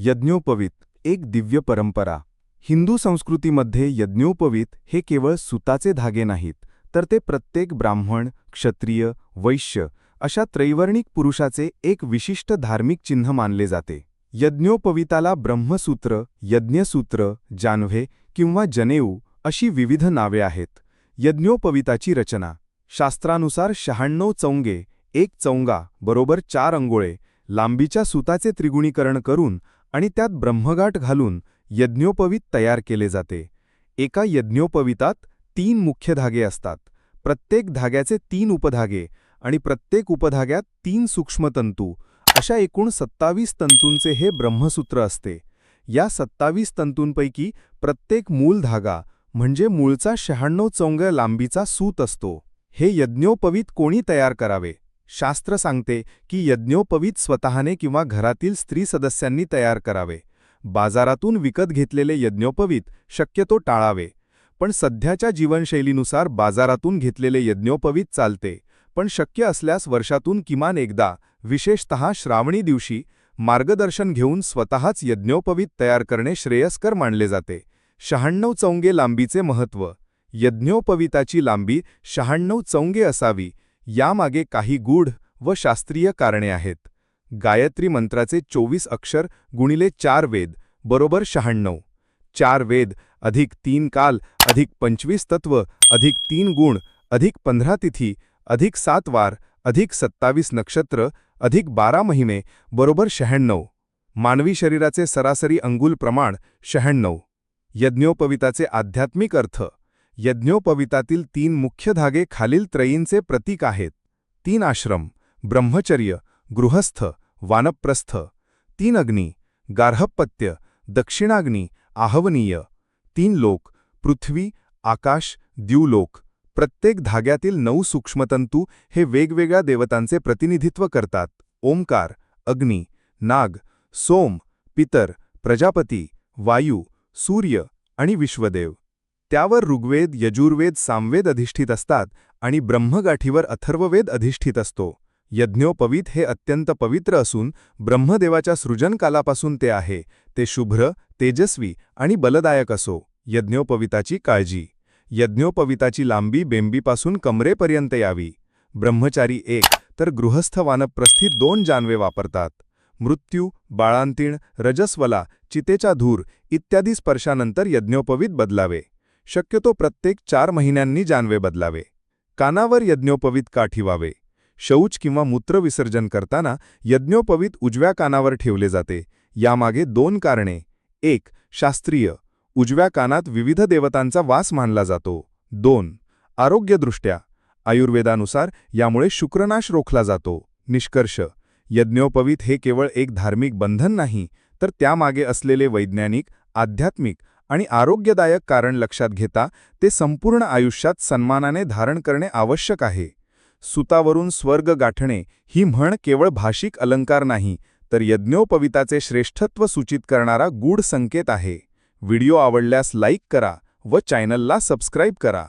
यज्ञोपवीत एक दिव्य परंपरा. हिंदू संस्कृतीमध्ये यज्ञोपवीत हे केवळ सुताचे धागे नाहीत तर ते प्रत्येक ब्राह्मण क्षत्रिय वैश्य अशा त्रैवर्णिक पुरुषाचे एक विशिष्ट धार्मिक चिन्ह मानले जाते. यज्ञोपविताला ब्रह्मसूत्र यज्ञसूत्र जानव्हे किंवा जनेऊ अशी विविध नावे आहेत. यज्ञोपविताची रचना. शास्त्रानुसार शहाण्णव चौंगे एक चौंगा बरोबर चार अंगोळे लांबीच्या सुताचे त्रिगुणीकरण करून आणि त्यात ब्रह्मगाठ घालून यज्ञोपवीत तयार केले जाते. एका यज्ञोपवितात तीन मुख्य धागे असतात. प्रत्येक धाग्याचे तीन उपधागे आणि प्रत्येक उपधाग्यात तीन सूक्ष्मतंतू. अशा एकूण सत्तावीस तंतूंचे हे ब्रह्मसूत्र असते. या सत्तावीस तंतूंपैकी प्रत्येक मूल धागा म्हणजे मूळचा शहाण्णव चौंग लांबीचा सूत असतो. हे यज्ञोपवीत कोणी तयार करावे? शास्त्र सांगते की यज्ञोपवीत स्वतःने किंवा घरातील स्त्री सदस्यांनी तयार करावे. बाजारातून विकत घेतलेले यज्ञोपवीत शक्यतो टाळावे. पण सध्याच्या जीवनशैलीनुसार बाजारातून घेतलेले यज्ञोपवीत चालते. पण शक्य असल्यास वर्षातून किमान एकदा विशेषतः श्रावणी दिवशी मार्गदर्शन घेऊन स्वतःच यज्ञोपवीत तयार करणे श्रेयस्कर मानले जाते. शहाण्णव चौंगे लांबीचे महत्त्व यज्ञोपविताची लांबी शहाण्णव चौंगे असावी. यामागे काही गूढ व शास्त्रीय कारणे आहेत. गायत्री मंत्राचे चोवीस अक्षर गुणिले चार वेद बरोबर शहाण्णव. चार वेद अधिक तीन काल अधिक पंचवीस तत्व अधिक तीन गुण अधिक पंधरा तिथी अधिक सात वार अधिक सत्तावीस नक्षत्र अधिक बारा महिने बरोबर शहाण्णव. मानवी शरीराचे सरासरी अंगुल प्रमाण शहाण्णव. यज्ञोपविताचे आध्यात्मिक अर्थ यज्ञोपवितातील तीन मुख्य धागे खालील त्रयींचे प्रतीक आहेत. तीन आश्रम ब्रह्मचर्य गृहस्थ वानप्रस्थ. तीन अग्नी गार्हपत्य दक्षिणाग्नी आहवनीय. तीन लोक पृथ्वी आकाश द्यूलोक. प्रत्येक धाग्यातील नऊ सूक्ष्मतंतू हे वेगवेगळ्या देवतांचे प्रतिनिधित्व करतात. ओंकार अग्नी नाग सोम पितर प्रजापती वायू सूर्य आणि विश्वदेव. त्यावर ऋग्वेद यजुर्वेद सामवेद अधिष्ठित असतात आणि ब्रह्मगाठीवर अथर्ववेद अधिष्ठित असतो. यज्ञोपवीत हे अत्यंत पवित्र असून ब्रह्मदेवाच्या सृजनकालापासून ते आहे. ते शुभ्र तेजस्वी आणि बलदायक असो. यज्ञोपविताची काळजी. यज्ञोपविताची लांबी बेंबीपासून कमरेपर्यंत यावी. ब्रह्मचारी एक तर गृहस्थ वानप्रस्थी दोन जानवे वापरतात. मृत्यू बाळांतीण रजस्वला चितेचा धूर इत्यादी स्पर्शानंतर यज्ञोपवीत बदलावे. शक्यतो प्रत्येक चार महिन्यांनी जानवे बदलावे. कानावर यज्ञोपवीत का ठेवावे शौच किंवा मूत्रविसर्जन करताना यज्ञोपवीत उजव्या कानावर ठेवले जाते. यामागे दोन कारणे. एक शास्त्रीय. उजव्या कानात विविध देवतांचा वास मानला जातो. दोन आरोग्यदृष्ट्या. आयुर्वेदानुसार यामुळे शुक्रनाश रोखला जातो. निष्कर्ष. यज्ञोपवीत हे केवळ एक धार्मिक बंधन नाही तर त्यामागे असलेले वैज्ञानिक आध्यात्मिक आणि आरोग्यदायक कारण लक्षात घेता ते संपूर्ण आयुष्यात सन्मानाने धारण करणे आवश्यक आहे. सुतावरून स्वर्ग गाठणे ही म्हण केवळ भाषिक अलंकार नाही तर यज्ञोपविताचे श्रेष्ठत्व सूचित करणारा गूढ संकेत आहे. व्हिडिओ आवडल्यास लाईक करा व चॅनलला सबस्क्राईब करा.